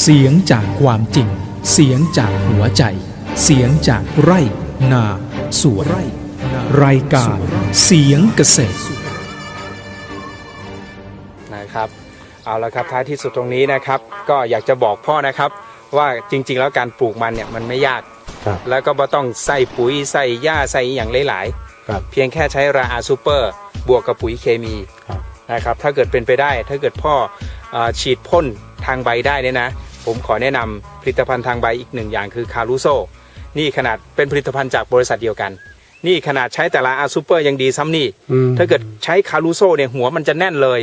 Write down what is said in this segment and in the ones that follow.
เสียงจากความจริง เสียงจากหัวใจ เสียงจากไร่ นาสวนไร่รายการเสียงเกษตรนะครับเอาละครับท้ายที่สุดตรงนี้นะครับ ก็อยากจะบอกพ่อนะครับ ว่าจริง ๆ แล้วการปลูกมันเนี่ยมันไม่ยาก ครับ แล้วก็ไม่ต้องใส่ปุ๋ยใส่หญ้าใส่อย่างหลายครับ ๆ เพียงแค่ใช้ราอาซูเปอร์ บวกกับปุ๋ยเคมีครับ นะครับถ้าเกิดเป็นไปได้ ถ้าเกิดพ่อเออฉีดพ่น ทางใบได้เนี่ยนะ ผมขอแนะนำผลิตภัณฑ์ทางใบอีกหนึ่งอย่างคือคารูโซนี่ขนาดเป็นผลิตภัณฑ์จากบริษัทเดียวกัน นี่ขนาดใช้แต่ละอาซูเปอร์ยังดีซ้ำนี่อืมถ้าเกิดใช้คารูโซเนี่ยหัวมันจะแน่นเลย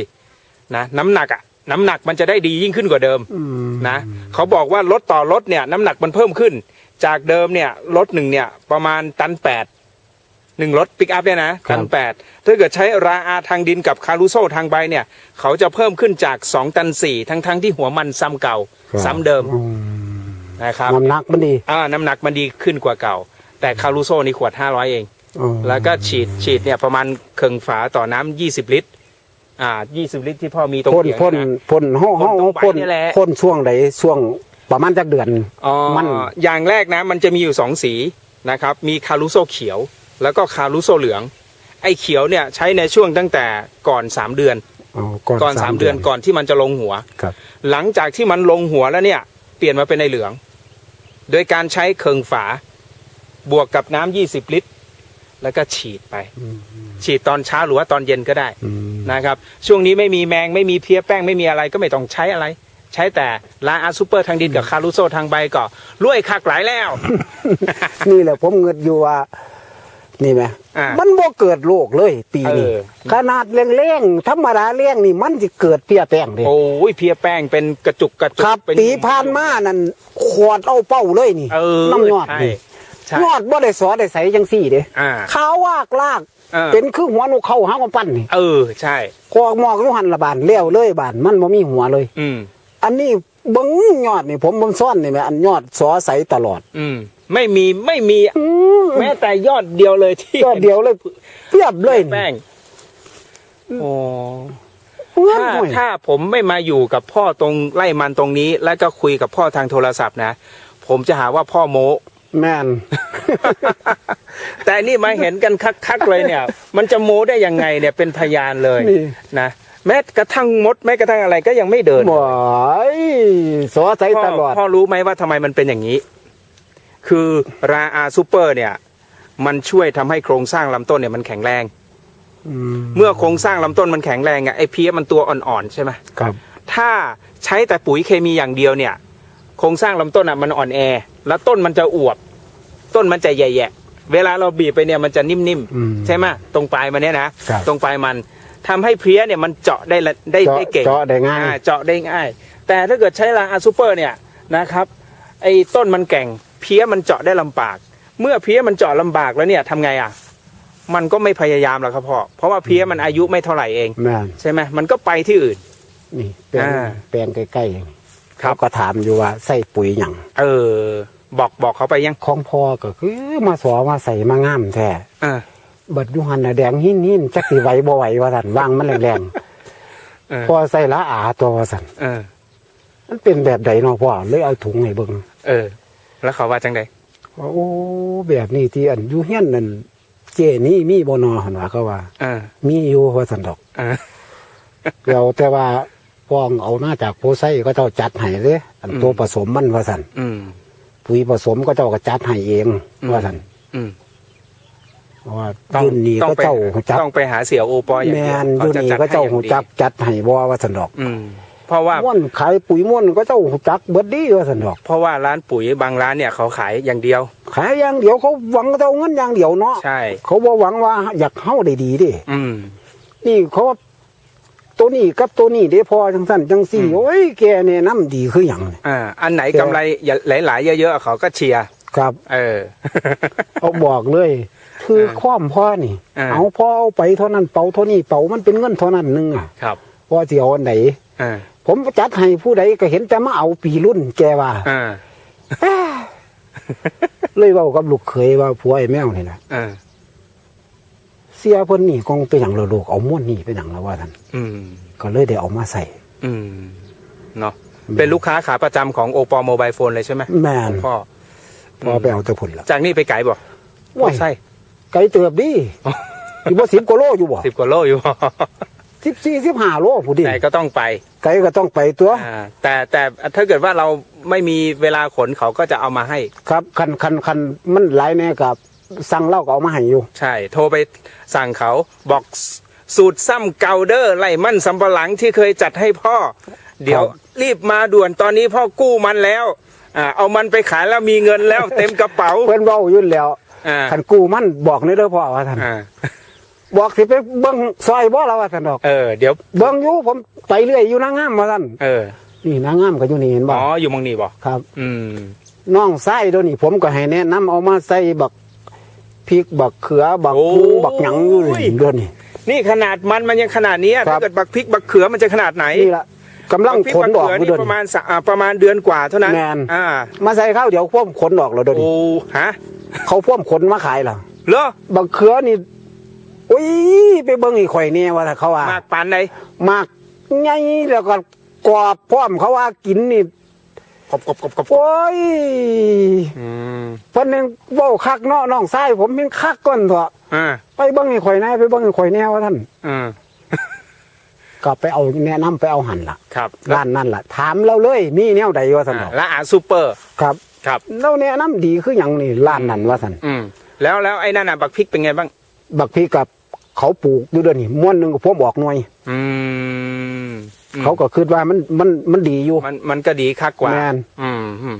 นะน้ำหนักอะน้ำหนักมันจะได้ดียิ่งขึ้นกว่าเดิมอืมนะเขาบอกว่ารถต่อรถเนี่ยน้ำหนักมันเพิ่มขึ้น จากเดิมเนี่ยรถหนึ่งเนี่ยประมาณตันแปด หนึ่งรถปิกอัพเนี่ยนะตันแปดถ้าเกิดใช้ราอาทางดินกับคารูโซทางใบเนี่ย เขาจะเพิ่มขึ้นจาก2ตันสี่ทั้งทั้งๆที่หัวมันซ้ำเก่าครับซ้ำเดิมอืมนะครับน้ำหนักมันดีอ่าน้ำหนักมันดีขึ้นกว่าเก่า แต่คารูโซนี่ขวด500เองอ๋อแล้วก็ฉีดฉีดเนี่ยประมาณเคิงฝาต่อน้ำ20ลิตรอ่า20ลิตรที่พ่อมีตรงพ่นเขียงพ่นนะพ่นห้องพ่นห้องตรงใบพ่นนี่แหละพ่นช่วงไหนช่วงประมาณจักเดือนอ๋อมันอย่างแรกนะ มันจะมีอยู่สองสีนะครับ มีคารุโซเขียว แล้วก็คารุโซเหลือง ไอ้เขียวเนี่ยใช้ในช่วงตั้งแต่ก่อน 3 เดือนอ๋อก่อน3เดือนก่อนที่มันจะลงหัว ครับ หลังจากที่มันลงหัวแล้วเนี่ย เปลี่ยนมาเป็นในเหลือง โดยการใช้เคิงฝา บวกกับน้ำ20ลิตร แล้วก็ฉีดไปอืมฉีดตอนเช้าหรือว่าตอนเย็นก็ได้อืมนะครับ ช่วงนี้ไม่มีแมงไม่มีเพี้ยแป้งไม่มีอะไรก็ไม่ต้องใช้อะไร ใช้แต่ลาอาซูเปอร์ทางดินกับคารุโซทางใบก็รวยคักหลายแล้ว นี่แหละผมเงิดอยู่ว่า นี่ไหมอ่ามั มันบ่เกิดโรคเลยปีนี้ เออ ขนาดเร่งๆธรรมดาเร่งนี่มันจะเกิดเพี้ยแป้งเด้โอ้ยเพี้ยแป้งเป็นกระจุกกระจุกครับเป็นปีผ่านมานั่นขวดเอาเป้าเลยนี่เออน้ำยอดใช่นี่ใช่ ยอดบ่ได้สอได้ใสจังซี่เด้อ่าขาววากลากเออ เป็นคือหัวนกเข้าหากำปั้นนี่เออใช่คอกหมอกอยู่หันละบานเลี้ยวเลยบานมันบ่มีหัวเลย อืม อันนี้เบิ่งยอดนี่ผมผมซ่อนนี่แหมอันยอดสอใสตลอด อืม ไม่มีไม่มีอืมแม้แต่ยอดเดียวเลยที่ยอดเดียวเลยเพียบเลยนี่แป้งโอ้เงินถ้าห่วยถ้าผมไม่มาอยู่กับพ่อตรงไล่มันตรงนี้ แล้วก็คุยกับพ่อทางโทรศัพท์นะ ผมจะหาว่าพ่อโม แม่นแต่นี่มาเห็นกันคักๆเลยเนี่ย มันจะโม้ได้ยังไงเนี่ยเป็นพยานเลยนี่ นะแม้กระทั่งมดแม้กระทั่งอะไรก็ยังไม่เดินบ่อยสอใสพ่อตลอด พ่อรู้ไหมว่าทำไมมันเป็นอย่างนี้ คือราอาซูเปอร์เนี่ยมันช่วยทำให้โครงสร้างลำต้นเนี่ยมันแข็งแรงอืมเมื่อโครงสร้างลำต้นมันแข็งแรงอะไอ้เพี้ยมันตัวอ่อนๆใช่ไหมครับ ถ้าใช้แต่ปุ๋ยเคมีอย่างเดียวเนี่ย โครงสร้างลำต้นอะมันอ่อนแอ แล้วต้นมันจะอวบ ต้นมันจะแย่ๆเวลาเราบีบไปเนี่ยมันจะนิ่มอืมๆใช่ไหมตรงปลายมันเนี่ยนะครับตรงปลายมันทำให้เพลี้ยเนี่ยมันเจาะได้ละได้เจาะได้เก่งเจาะได้ง่ายอ่เจาะได้ง่าย แต่ถ้าเกิดใช้ลาอาซูเปอร์เนี่ยนะครับไอ้ต้นมันแก่ง เพี้ยมันเจาะได้ลำบาก เมื่อเพี้ยมันเจาะลำบากแล้วเนี่ยทำไงอะ มันก็ไม่พยายามหรอกครับพ่อเพราะว่าเพี้ยมันอายุไม่เท่าไหร่เองแม่นใช่ไหมมันก็ไปที่อื่น นี่แปลงอ่าแปลงใกล้ๆครับเขาก็ถามอยู่ว่าใส่ปุ๋ยหยังเออ บอกบอกเขาไปยังของพ่อก็คือมาสอมาใส่มางามแท้อ่าเบิดอยูหันน่ะแดงหินหินจักสิไหวบ่ไหวว่าซั่นวางมันแรงเออๆพอใส่ละอาตัวว่าซั่นเออมันเป็นแบบใดเนาะพ่อเลยเอาถุงให้เบิ่งเออ แล้วเขาว่าจังไดว่าโอ้แบบนี้ที่อันอยู่เฮียนนั่นเจนี่มีบ่นอหั่นว่าเขาว่าอ่ามีอยู่ว่าซั่นดอกอ่าแล้วแต่ว่าพองเอาหน้าจากโพไซก็เจ้าจัดให้เด้อันตัวผสมมันว่าซั่นอืม ปุ๋ยผสมก็เจ้าก็จัดให้เองอืม ว่าซั่นอืม เพราะว่าต้องรุ่นนี้ต้องก็ไปเจ้าหูจักต้องไปหาเสี่ยวโอปออย่างแมเดียวนรุ่นนี้ก็เจ้าหูจักจัดให้บ่ว่าซั่นดอก อืม เพราะว่าม่วนขายปุ๋ยม่วนก็เจ้าหูจักเบิดดีว่าซั่นดอก เพราะว่าร้านปุ๋ยบางร้านเนี่ยเขาขายอย่างเดียว ขายอย่างเดียวเขาหวังจะเอาเงินอย่างเดียวเนาะใช่ เขาบ่หวังว่าอยากเฮาได้ดีเดิอืมนี่เขาว่าตัวนี้กับตัวนี้เด้พอจังซั่นจังซี่อืมโอ้ยแกแนะนํดีคือหยังเนี่ยอ่าอันไหนแต่กำไรหลายๆเยอะๆเขาก็เชียร์ครับ เออเอาบอกเลยคือเออความพ่อนี่อ่าเอาพ่อเอาไปเท่านั้นเป่าเท่านี้เป่ามันเป็นเงินเท่านั้นหนึงอะครับ พ่อสิเอาอันไหนอ่าผมจัดให้ผู้ใดก็เห็นแต่มาเอาปีรุ่นแกว่าอ่าเลยเว้ากับลูกเขยว่าผัวไอ้แมวนี่นะอ่าเสียเพิ่นนี่คงเป็นอย่างเราลูกเอาม้วนนี่เป็นอย่างเราว่าท่านอืม ก็เลยได้เอามาใส่ อืมเนาะเป็นลูกค้าขาประจำของโอปอโมบายโฟนเลยใช่ไหมแม่น พ่อพอไปเอาแตะพุ่นละจากนี่ไปไกลบ่ว้ายใช่ไกลเติบดิอยู่บ่10กว่าโลอยู่บ่สิบกว่าโลอยู่ 14 15โลผู้ดิแต่ก็ต้องไปไกลก็ต้องไปตัวอ่าแต่แต่ถ้าเกิดว่าเราไม่มีเวลาขนเขาก็จะเอามาให้ ครับคันคันคันมันหลายแน่กับสั่งเหล้าก็เอามาให้อยู่ ใช่ โทรไปสั่งเขาบอกสูตรซ้ำเกาเดอร์ไล่มั่นสำปะหลังที่เคยจัดให้พ่อ เดี๋ยวรีบมาด่วนตอนนี้พ่อกู้มันแล้วอ่าเอามันไปขายแล้วมีเงินแล้วเต็มกระเป๋าเพิ่นเว้าอยู่แล้วอ่าคันกู้มันบอกนี่เด้อพ่อว่าท่าน อ่า บอกสิไปเบิ่งซอยบ่ล่ะว่าท่านดอก เออเดี๋ยวเบิ่งอยู่ผมไปเรื่อยอยู่นางงามว่าท่านเออนี่นางงามก็อยู่นี่เห็นบ่อ๋ออยู่มังนี่บ่ครับ อืมน้องไส้เดี๋ยวนี้ผมก็ให้แนะนำเอามาใส่บักพริกบักเขือบักโอ้พุงบักหยังอยู่นี่เดี๋ยวนี้นี่ขนาดมันมันยังขนาดนี้ครัถ้าบเกิดบักพริกบักเขือมันจะขนาดไหนนี่ละกำลังบัพริขนออกบัอยู่เขืเดี๋ยวนี่ประนี้มาณสะอ่าประมาณเดือนกว่าเท่านั้นแม่นอ่า มาใส่ข้าวเดี๋ยวพ่วมขนออกแล้วเดี๋ยวนี้โอ้ฮะเขาพ่วมขนมาขายล่ะเหรอบักเขือนี่โอ้ยไปเบิ่งอีกข่อยเนี่ยว่าถ้าเขาว่ามากปานไหนมากไงแล้วก็กรอบพร้อมเขาว่ากินนี่กบกบกบกบโอ้ยอืมเพิ่นยังเว้าคักเนาะน้องชายผมยังคักก่อนเถอะอ่าไปเบิ่งอีกข่อยแน่ไปเบิ่งอีกข่อยแน่ว่าท่านอืมก็ไปเอาแนะนำไปเอาหันล่ะครับร้านนั่นล่ะถามเราเลยมีแนวใดว่าซั่นอ่าดอกและอาซูเปอร์ครับครับเราแนะนำดีคือหยังนี่ร้านนั้นว่าซั่นอืมแล้วแล้วไอ้นั่นน่ะบักพริกเป็นไงบ้างบักพี่กับ เขาปลูกอยู่เดี๋ยวนี้ม้วนหนึงก็พวมออกหน่วยอืมอืมเขาก็คิดว่ามันมันมันดีอยู่ มันมันก็ดีคักกว่าแม่น อืมอืม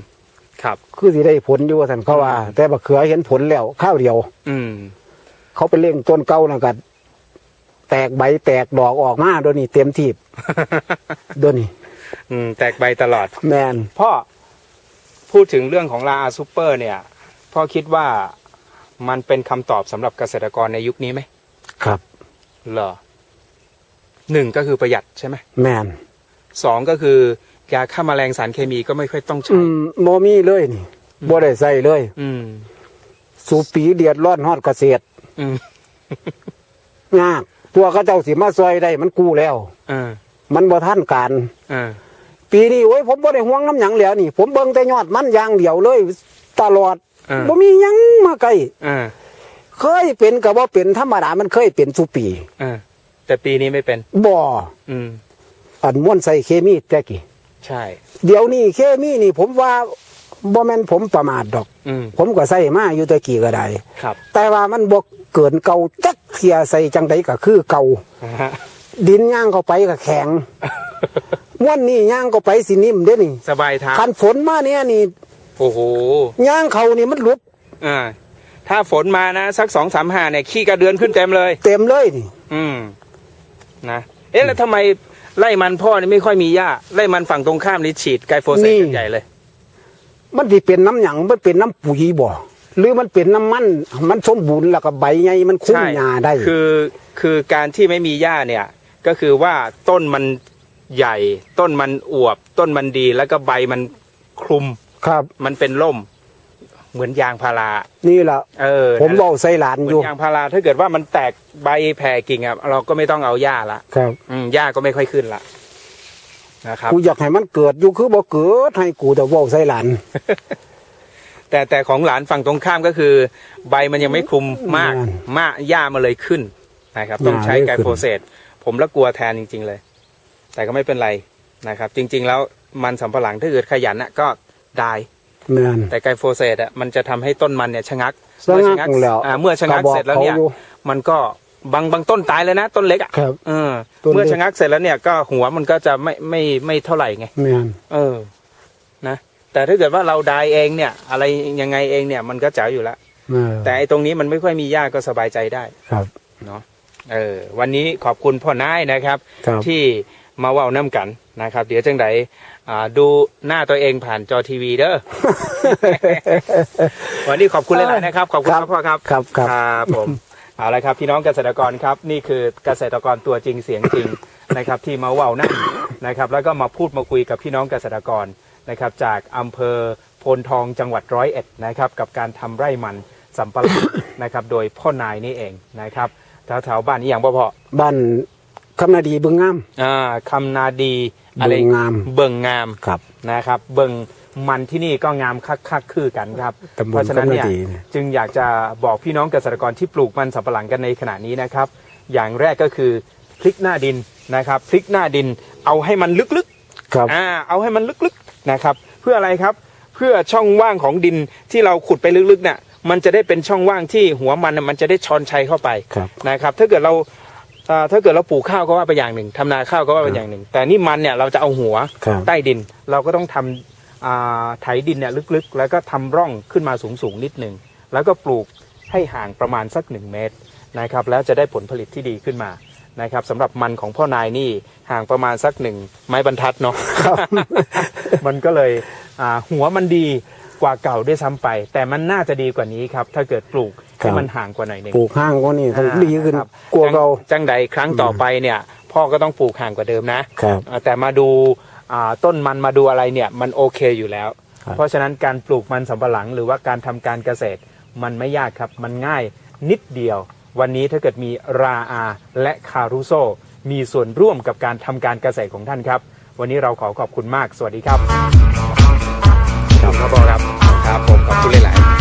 ครับ คือสิได้ผลอยู่ว่าซั่นเขาว่า แต่บักเขือเห็นผลแล้วข้าวเดียว อืม เขาไปเลี้ยงต้นเก่านั่นก็แตกใบแตกดอกออกมาเดี๋ยวนี้เต็มทีบ เดี๋ยวนี้อืม แตกใบตลอด แมนพ่อพูดถึงเรื่องของลาอาซูเปอร์ เนี่ยพ่อคิดว่ามันเป็นคำตอบสำหรับเกษตรกรในยุคนี้ไหม ครับ เหรอหนึ่งก็คือประหยัดใช่ไหมแมนสองก็คือยาฆ่าแมลงสารเคมีก็ไม่ค่อยต้องใช้ อืมโมมีเลยนี่บ่ได้ใส่เลย อืม สูบปีเดียดร้อนฮอดเกษตรอืมยากตัวเขาเจ้าสิมาซอยได้มันกู้แล้ว เออมันบ่ทันการ เออปีนี้โอ้ยผมบ่ได้ห่วงน้ำหยังแล้วนี่ ผมเบิ่งแต่ยอดมันอย่างเดียวเลย ตลอดเออบ่มีหยังมาใกล้เออ เคยเป็นก็บ่เป็นธรรมดามันเคยเป็นสุปีเออแต่ปีนี้ไม่เป็น บ่อืม อันม่วนใส่เคมีแต่กี้ใช่ เดี๋ยวนี้เคมีนี่ ผมว่าบ่แม่นผมประมาทดอก อืม ผมก็ใส่มาอยู่แต่กี้ก็ได้ครับแต่ว่ามันบ่เกินเก่าจักเทียใส่จังใดก็คือเก่า นะฮะดินย่างเข้าไปก็แข็งม่วนนี่ย่างเข้าไปสินิ่มเด้นี่สบายเท้าคันฝนมาเนี่ยนี่โอ้โหย่างเขานี่มันหลุดอ่า ถ้าฝนมานะ สักสองสามห้าเนี่ยขี้กระเดือนขึ้นเต็มเลย เต็มเลยนี่อืมนะเอ๊ะแล้วทำไมไล่มันพ่อนี่ไม่ค่อยมีหญ้าไล่มันฝั่งตรงข้ามนี่ฉีดไกลโฟเซตกันใหญ่เลย มันสิเป็นน้ำหยังมันเป็นน้ำปุ๋ยบ่หรือมันเป็นน้ำมัน มันสมบูรณ์แล้วก็ใบใหญ่มันคุ้มใช่ หญ้าได้ คือคือการที่ไม่มีหญ้าเนี่ย ก็คือว่าต้นมันใหญ่ ต้นมันอวบ ต้นมันดีแล้วก็ใบมันคลุม ครับ มันเป็นร่ม เหมือนยางพารานี่ล่ะเออผมนั่นแหละเว้าใส่หลานเหมือยู่อนยางพาราถ้าเกิดว่ามันแตกใบแผ่กิ่งอะเราก็ไม่ต้องเอาหญ้าละครับอืมหญ้าก็ไม่ค่อยขึ้นละนะครับ กูอยากให้มันเกิดอยู่คือบ่เกิดให้กูแต่เว้าใส่หลานแต่แต่ของหลานฝั่งตรงข้ามก็คือ ใบมันยังไม่คลุมมากนั่นมากหญ้ามันเลยขึ้นนะครับ ต้องใช้หญ้าเลยไกลขึ้นโฟเซตผมละกลัวแทนจริง ๆ เลย แต่ก็ไม่เป็นไรนะครับ จริง ๆ แล้วมันสำปะหลังถ้าเกิดขยันน่ะก็ได้ แม่น แต่ไกลโฟเซตอะมันจะทำให้ต้นมันเนี่ยชะงักชะงักแล้วอ่าเมื่อชะงักก็บอกเสร็จแล้วเนี่ย เขาอยู่มันก็บางบางต้นตายเลยนะ ต้นเล็กอะครับเออต้นเล็ก เมื่อชะงักเสร็จแล้วเนี่ยก็หัวมันก็จะไม่ไม่ไม่เท่าไหร่ไง แม่นเออ นะ แต่ถ้าเกิดว่าเราดายเองเนี่ย อะไรยังไงเองเนี่ยมันก็จ๋าอยู่แล้วเออแต่ไอ้ตรงนี้มันไม่ค่อยมีหญ้าก็สบายใจได้ ครับ เนาะ เออ วันนี้ขอบคุณพ่อนายนะครับ ครับ ที่ มาเว้าน้ำกันนะครับ เดี๋ยวจังไดอ่าดูหน้าตัวเองผ่านจอทีวีเด้อวันนี้ขอบคุณหลายๆนะครับ ขอบคุณครับพ่อครับครับครับครับผมเอาละครับพี่น้องเกษตรกรครับ นี่คือเกษตรกรตัวจริงเสียงจริงนะครับ ที่มาเว้านั่นนะครับ แล้วก็มาพูดมาคุยกับพี่น้องเกษตรกรนะครับ จากอำเภอโพนทองจังหวัดร้อยเอ็ดนะครับ กับการทำไร่มันสำปะหลังนะครับ โดยพ่อนายนี่เองนะครับแถวๆบ้านนี้อย่างบ่พอบ้าน คำนาดีบึงงาม อ่าคำนาดีอะไรเบิ่งงาม เบิ่งงามครับ นะครับ เบิ่งมันที่นี่ก็งามคักคักๆคือกันครับ ตำบลเพราะฉะนั้นเนี่ยก็ไม่ดีนะจึงอยากจะบอกพี่น้องเกษตรกรที่ปลูกมันสำปะหลังกันในขณะนี้นะครับ อย่างแรกก็คือพลิกหน้าดินนะครับพลิกหน้าดินเอาให้มันลึกๆ ครับ อ่าเอาให้มันลึกๆนะครับ เพื่ออะไรครับ เพื่อช่องว่างของดินที่เราขุดไปลึกๆเนี่ยมันจะได้เป็นช่องว่างที่หัวมันน่ะมันจะได้ช้อนชัยเข้าไปครับ นะครับ ถ้าเกิดเรา อ่าถ้าเกิดเราปลูกข้าวก็ว่าไปอย่างหนึ่งทำนาข้าวก็ว่าไปอย่างหนึ่ง แต่นี่มันเนี่ยเราจะเอาหัวครับ ใต้ดิน เราก็ต้องทำอ่าไถดินเนี่ยลึกๆ แล้วก็ทำร่องขึ้นมาสูงๆนิดหนึ่งแล้วก็ปลูกให้ห่างประมาณสักหนึ่งเมตรนะครับแล้วจะได้ผลผลิตที่ดีขึ้นมานะครับสำหรับมันของพ่อนายนี่ห่างประมาณสักหนึ่งไม้บรรทัดเนาะ มันก็เลยอ่าหัวมันดีกว่าเก่าด้วยซ้ำไป แต่มันน่าจะดีกว่านี้ครับ ถ้าเกิดปลูกครั ให้บมันห่างกว่าหน่อยหนึ่งปลูกห้างก็นี่ต้องอ่าดีขึ้นครับกลัวเราจังใดครั้งต่อไปเนี่ย พ่อก็ต้องปลูกห่างกว่าเดิมนะครับอ่าแต่มาดูอ่าต้นมันมาดูอะไรเนี่ยมันโอเคอยู่แล้วครับเพราะฉะนั้นการปลูกมันสำปะหลัง หรือว่าการทำการเกษตรมันไม่ยากครับ มันง่ายนิดเดียว วันนี้ถ้าเกิดมีราอาและคารุโซ มีส่วนร่วมกับการทำการเกษตรของท่านครับ วันนี้เราขอขอบคุณมาก สวัสดีครับ ครับพ่อครับ ครับผมขอบคุณหลาย ๆ